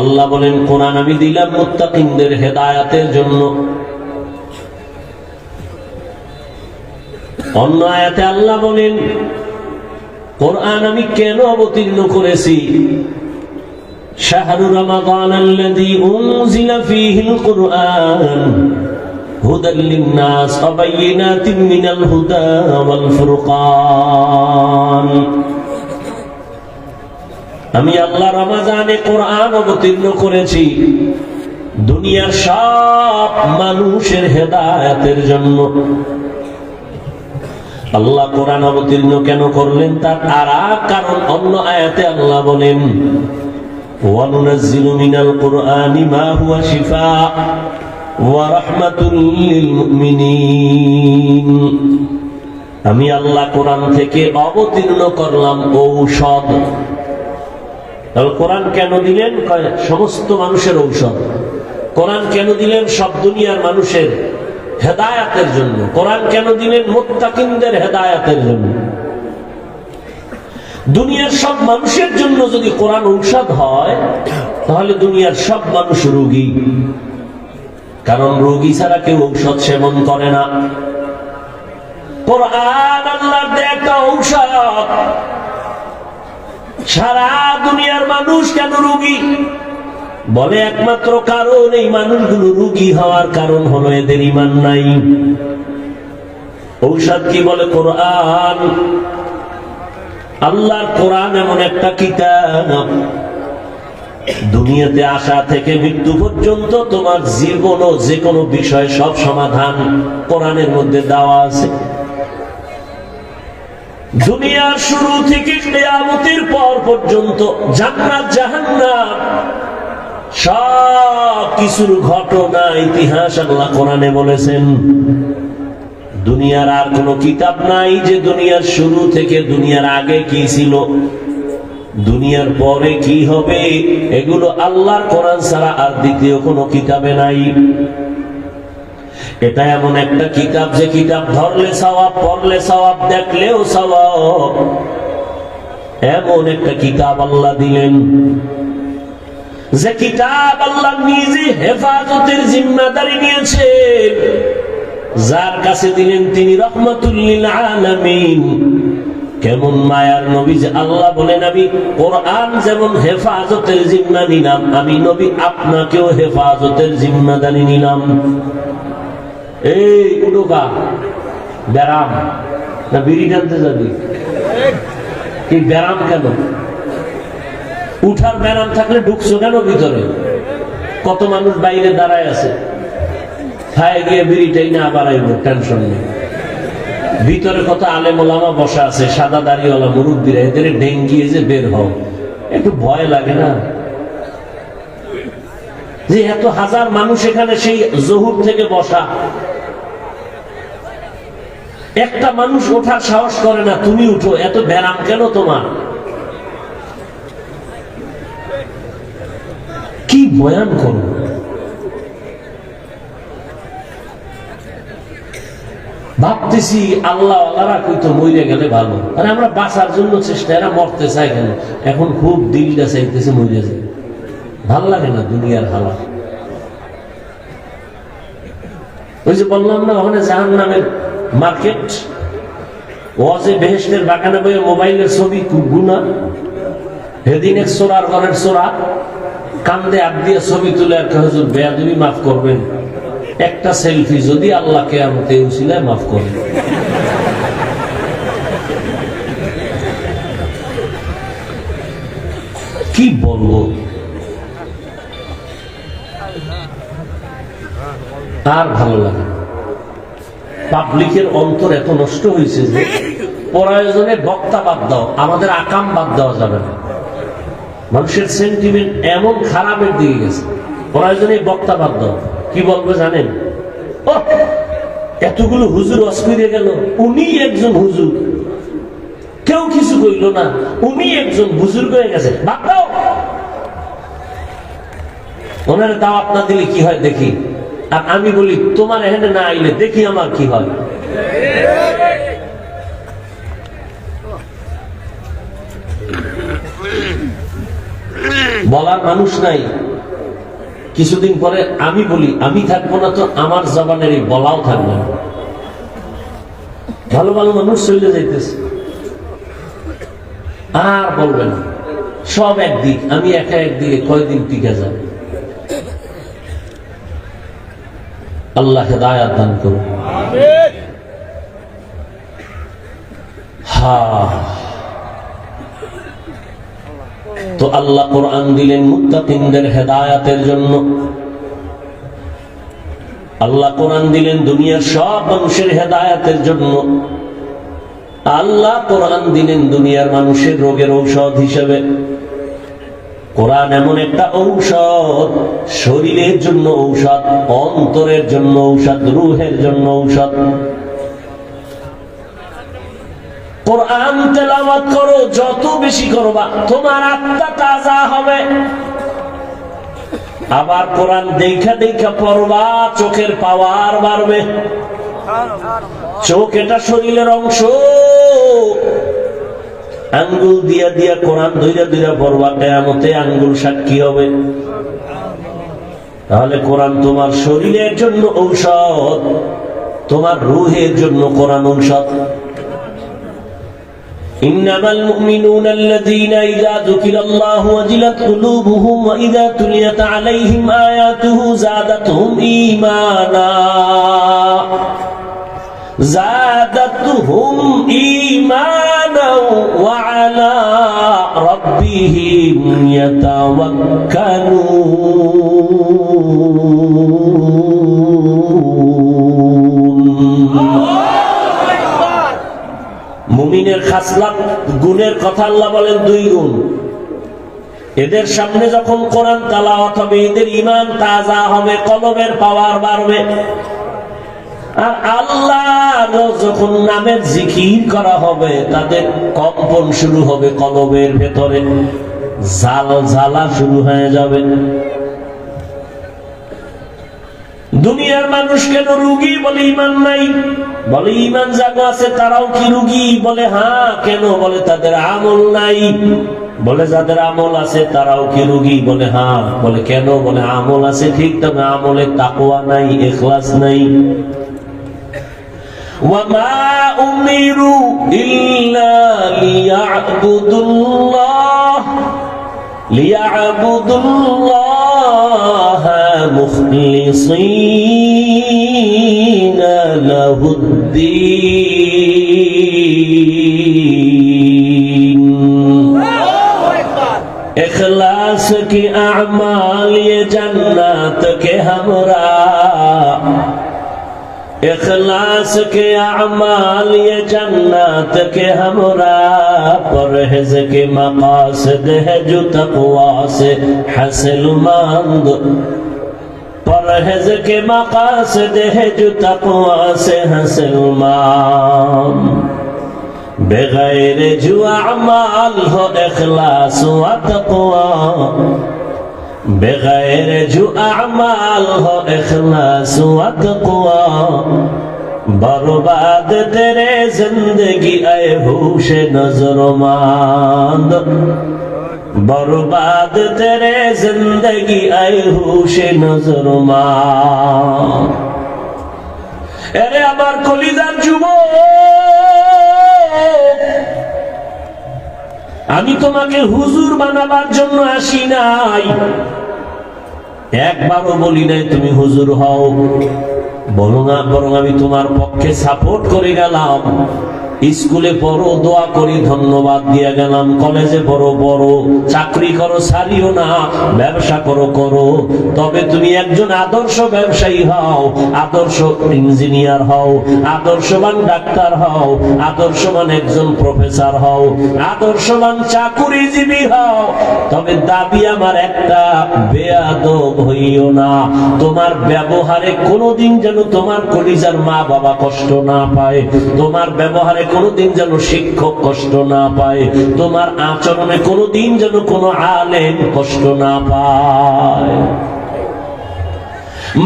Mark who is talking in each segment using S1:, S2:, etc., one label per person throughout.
S1: আল্লাহ বলেন, কোরআন আমি দিলাম মুত্তাকিনদের হেদায়াতের জন্য। অন্য আয়াতে আল্লাহ বলেন, কোরআন আমি কেন অবতীর্ণ করেছি? শাহরু রমাদান আল্লাযী উনজিলা ফীহিল কুরআন, হুদাল লিন-নাস ওয়া মিনাল হুদা ওয়াল ফুরকান। আমি আল্লাহ রমাজানে কোরআন অবতীর্ণ করেছি। দুনিয়ার সব মানুষের হেদায়াতের জন্য। আল্লাহ কোরআন অবতীর্ণ কেন করলেন তার আর কারণ অন্য আয়াতে আল্লাহ বলেন وننزل من القرآن ما هو شفاء ورحمة للمؤمنين আমি আল্লাহ কোরআন থেকে অবতীর্ণ করলাম ঔষধ। কোরআন কেন দিলেন? সমস্ত মানুষের ঔষধ। কোরআন কেন দিলেন? সব দুনিয়ার মানুষের হেদায়াতের জন্য। কোরআন কেন দিলেন? মোত্তাকিনদের হেদায়াতের জন্য। দুনিয়ার সব মানুষের জন্য যদি কোরআন ঔষধ হয়, তাহলে দুনিয়ার সব মানুষ রোগী। কারণ রোগী ছাড়া কেউ ঔষধ সেবন করে না। কোরআন আল্লাহর দেয়া একটা ঔষধ। সারা দুনিয়ার মানুষ কেন রোগী? বলে একমাত্র কারণ, এই মানুষগুলো রুগী হওয়ার কারণ হলো এদের ইমান নাই। ঔষধ কি বলে কোরআন? আল্লাহর কোরআন এমন একটা কিতাব। দুনিয়াতে আসা থেকে মৃত্যু পর্যন্ত তোমার জীবন ও যে কোনো বিষয় সব সমাধান কোরআনের মধ্যে দেওয়া আছে। দুনিয়ার শুরু থেকে কেয়ামতের পর পর্যন্ত জান্নাত, জাহান্নাম, সব কিছুর ঘটনা ইতিহাস আল্লাহ কোরআনে বলেছেন। দুনিয়ার আর কোন কিতাব নাই যে দুনিয়ার শুরু থেকে দুনিয়ার আগে কি ছিল, দুনিয়ার পরে কি হবে, এগুলো আল্লাহর কোরআন ছাড়া আর দ্বিতীয় কোনো কিতাবে নাই। এটা এমন একটা কিতাব যে কিতাব ধরলে সওয়াব, পড়লে সওয়াব, দেখলেও সওয়াব। এমন একটা কিতাব আল্লাহ দিলেন। যে কিতাব আল্লাহ নিজে হেফাজতের জিম্মাদারি নিয়েছেন যার কাছে দিলেন তিনি রহমতুল্লিল আলামিন। কেমন মায়ার নবী যে আল্লাহ বলেন আমি কোরআন যেমন হেফাজতের জিম্মা নিলাম, আমি নবী আপনাকেও হেফাজতের জিম্মাদারি নিলাম। এই উডোকা ব্যারাম, না বিড়ি টানতে যাবি? ব্যারাম কেন? উঠার ব্যারাম থাকলে ঢুকছো কেন ভিতরে? কত মানুষ বাইরে দাঁড়ায় আছে। খায় গিয়ে বিড়িটাই না বাড়াইব, টেনশন নেই। ভিতরে কত আলেম বসা আছে, সাদা দাড়িওয়ালা মুরব্বীরা, এদের ডেঙ্গিয়ে যে বের হও। একটু ভয় লাগে না? যে এত হাজার মানুষ এখানে সেই জহুর থেকে বসা একটা মানুষ ওঠার সাহস করে না, তুমি উঠো, এত ব্যারাম কেন তোমার? কি বয়ান করো ভাবতেছি আল্লাহ আল্লাহরা কইতো মরে গেলে ভালো। আরে আমরা বাঁচার জন্য চেষ্টা, এরা মরতে চায় কেন? এখন খুব দিলটা চাইতেছে মরে যায়। ভালো লাগে না দুনিয়ার হালা। ওই যে বললাম না, ওখানে জাহান নামের মার্কেট, ওয়াজে বেহেস্টের বাগানে বইয়ে মোবাইলের ছবি গুনা হেদিন সোরার ঘরের সোরা, কান্দে আপ দিয়ে ছবি তুলে একটা হুজুর, বেয়াদবি মাফ করবেন। একটা সেলফি যদি আল্লাহকে আমাকে উসিলায় মাফ করে। কি বলব? আর ভালো লাগে পাবলিকের অন্তর এত নষ্ট হয়েছে যে প্রয়োজনে বক্তা বাদ দাও, আমাদের আকাম বাদ দেওয়া যাবে না। মানুষের সেন্টিমেন্ট এমন খারাপের দিকে গেছে। প্রয়োজনে বক্তা বাদ দাও। কি বলবে জানেন? এতগুলো হুজুর অস্করিয়ে গেল, উনি একজন হুজুর। কেউ কিছু কইল না, উনি একজন বুজুর্গ হয়ে গেছে। বাদ দাও। ওনার দাওয়াত না দিলে কি হয় দেখি। আর আমি বলি, তোমার এখানে না আইলে দেখি আমার কি হয়। বলার মানুষ নাই। কিছুদিন পরে আমি বলি, আমি থাকব না তো আমার জবানের এই বলাও থাকবে না। ভালো ভালো মানুষ চলে যাইতেছে। আর বলবেন না। সব একদিক, আমি একা একদিকে কয়দিন টিকে যাবে? আল্লাহ হেদায়াত দান করুন। হা। তো আল্লাহ কোরআন দিলেন, মুত্তাকিনদের হেদায়াতের জন্য। আল্লাহ কোরআন দিলেন, দুনিয়ার সব মানুষের হেদায়াতের জন্য। আল্লাহ কোরআন দিলেন, দুনিয়ার মানুষের রোগের ঔষধ হিসেবে। কোরআন এমন একটা ঔষধ, শরীরের জন্য ঔষধ, অন্তরের জন্য ঔষধ, রুহের জন্য ঔষধ। কোরআন তেলাওয়াত করো, যত বেশি করবা, তোমার আত্মা তাজা হবে। আবার কোরআন দেখা দেখা পড়বা, চোখের পাওয়ার বাড়বে। চোখ এটা শরীরের অংশ। আঙ্গুল দিয়া দিয়া কোরআন ধইরা ধইরা পড়বা কেয়ামতে আঙ্গুল সাক্ষী হবে তাহলে কোরআন তোমার শরীরের জন্য ঔষধ তোমার রুহের জন্য কোরআন ঔষধ إنما المؤمنون الذين إذا ذكر الله وجلت قلوبهم وإذا تليت عليهم آياته زادتهم إيمانا زادتهم إيمانا وعلى ربهم يتوكلون মুমিনের খাসলাত গুণের কথা আল্লাহ বলেন দুই গুণ এদের সামনে যখন কোরআন তালাওয়াত হবে এদের ইমান তাজা হবে কলবের পাওয়ার বাড়বে আর আল্লাহ যখন নামের জিকির করা হবে তাদের কম্পন শুরু হবে কলবের ভেতরে। জাল জ্বালা শুরু হয়ে যাবে। দুনিয়ার মানুষ কেন রুগী বলে ইমান নাই? বলে ইমান জাগো আছে, তারাও কি রুগী? বলে হ্যাঁ কেন? বলে, তাদের আমল নাই। বলে, যাদের আমল আছে, তারাও কি রুগী? বলে হ্যাঁ। বলে, কেন? বলে, আমল আছে, ঠিক তবে আমলে তাকওয়া নাই এখলাস নাই। وما أمروا إلا ليعبدوا الله ليعبدوا الله مخلصين له الدين إخلاص کی اعمال اخلاص کے اعمال، یہ جنت کے ہمراہ پرہز کے مقاصد ہے جو تقوا سے حسل مند۔ پرہز کے مقاصد ہے جو تقوا سے حسل مند۔ بغیر جو اعمال ہو، اخلاص و تقوا بغیر جو اعمال ہو اخلاص و تقوی برباد تیرے زندگی اے ہوش نظر و ماند برباد تیرے زندگی اے ہوش نظر و ماند ارے امار کلیدار جمعہ আমি তোমাকে হুজুর বানাবার জন্য আসি নাই। একবারও বলি নাই তুমি হুজুর হও। বলো না, বরং আমি তোমার পক্ষে সাপোর্ট করে গেলাম। স্কুলে পড়ো, দোয়া করি, ধন্যবাদ দিয়ে গেলাম। কলেজে পড়ো পড়ো। চাকরি করো সারিও না। ব্যবসা করো করো। তবে তুমি একজন আদর্শ ব্যবসায়ী হও, আদর্শ ইঞ্জিনিয়ার হও, আদর্শবান ডাক্তার হও, আদর্শবান একজন প্রফেসর হও, আদর্শবান চাকুরিজীবী হও। তবে দাবি আমার একটা, বেয়াদব হইও না। তোমার ব্যবহারে কোনোদিন যেন তোমার কলিজার মা বাবা কষ্ট না পায়। তোমার ব্যবহারে কোনোদিন যেন শিক্ষক কষ্ট না পায়। তোমার আচরণে কোনোদিন যেন কোনো আলেম কষ্ট না পায়।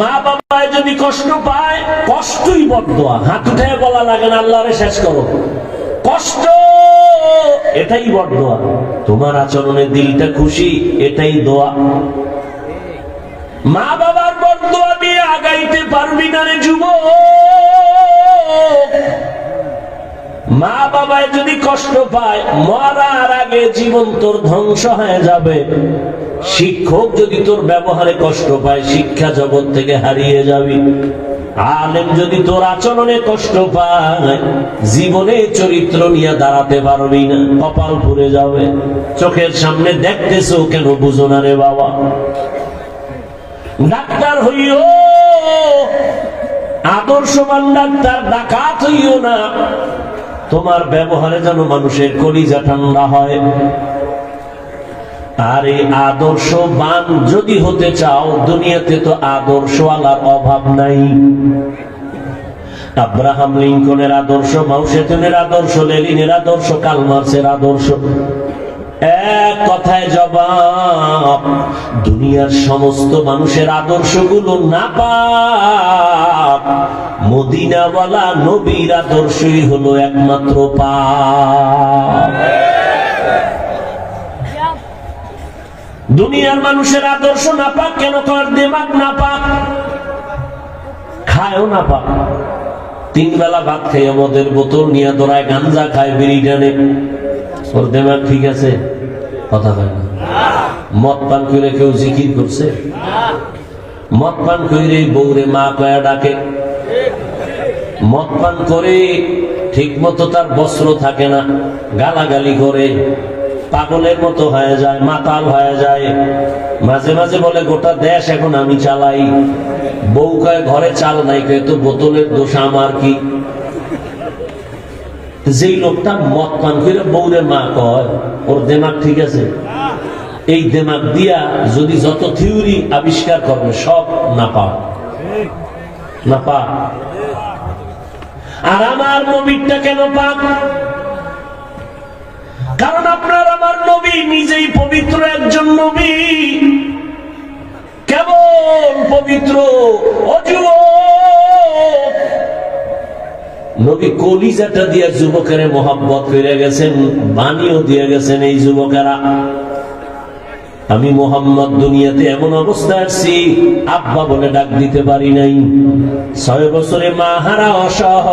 S1: মা বাবায় যদি কষ্ট পায়, কষ্টই বদয়া হাত উঠে বলা লাগে না, আল্লাহরে শেষ করো। কষ্ট, এটাই বড় দোয়া তোমার আচরণে দিলটা খুশি, এটাই দোয়া। মা বাবার বড় দোয়া আগাইতে পারবি না রে যুবক। মা বাবায় যদি কষ্ট পায়, মরার আগে জীবন তোর ধ্বংস হয়ে যাবে। শিক্ষক যদি তোর ব্যবহারে কষ্ট পায়, শিক্ষা জগৎ থেকে হারিয়ে যাবি। আলেম যদি তোর আচরণে কষ্ট পায়, জীবনে চরিত্র নিয়ে দাঁড়াতে পারবি না, কপাল পুড়ে যাবে। চোখের সামনে দেখতেছো কেন বুঝো না রে বাবা। ডাক্তার হইও, আদর্শবান ডাক্তার, ডাকাত হইও না। তোমার ব্যবহারে যেন মানুষের কলিজা ঠান্ডা হয়। আর এই আদর্শবান যদি হতে চাও, দুনিয়াতে তো আদর্শওয়ালার অভাব নাই। আব্রাহাম লিঙ্কনের আদর্শ, মাউসেতনের আদর্শ, লেলিনের আদর্শ, কালমার্সের আদর্শ। এক কথায় জবাব, দুনিয়ার সমস্ত মানুষের আদর্শগুলো না পাপ মদিনাওয়ালা নবীর আদর্শই হলো একমাত্র পাপ। দুনিয়ার মানুষের আদর্শ না পাক, কেন কর দেমাক না পাক? খায়ও না পাক। তিন বেলা ভাত খেয়ে মদের বোতল নিয়ে দোড়ায় গাঞ্জা খায়, বিড়ি টানে। ওর দেমাগ ঠিক আছে? কথা হয় না। মদ পান করে কেউ জিকির করছে? মদ পান করে বউরে মা কয়া ডাকে। মদ পান করে ঠিক মতো তার বস্ত্র থাকে না, গালাগালি করে, পাগলের মতো হয়ে যায়, মাতাল হয়ে যায়। মাঝে মাঝে বলে, গোটা দেশ এখন আমি চালাই। বউ ঘরে চাল নাই কয়, তো বোতলের দোষ আমার কি? যেই লোকটা মদ পান করে, বউরে মা কয়, ওর দেমাগ ঠিক আছে? এই দেমাগ দিয়া যদি যত থিওরি আবিষ্কার করবে, সব না পা না পা আর আমার নবীরটা কেন পাক? কারণ আপনার আমার নবী নিজেই পবিত্র একজন নবী। কেমন পবিত্র অযুবক নবী কলিজাটা দিয়া যুবকের মোহাব্বত করে গেছেন, বাণীও দিয়ে গেছেন এই যুবকেরা। আমি মোহাম্মদ দুনিয়াতে এমন অবস্থায় আসছি আব্বা বলে ডাক দিতে পারি নাই। ছয় বছরে মা হারা অসহ।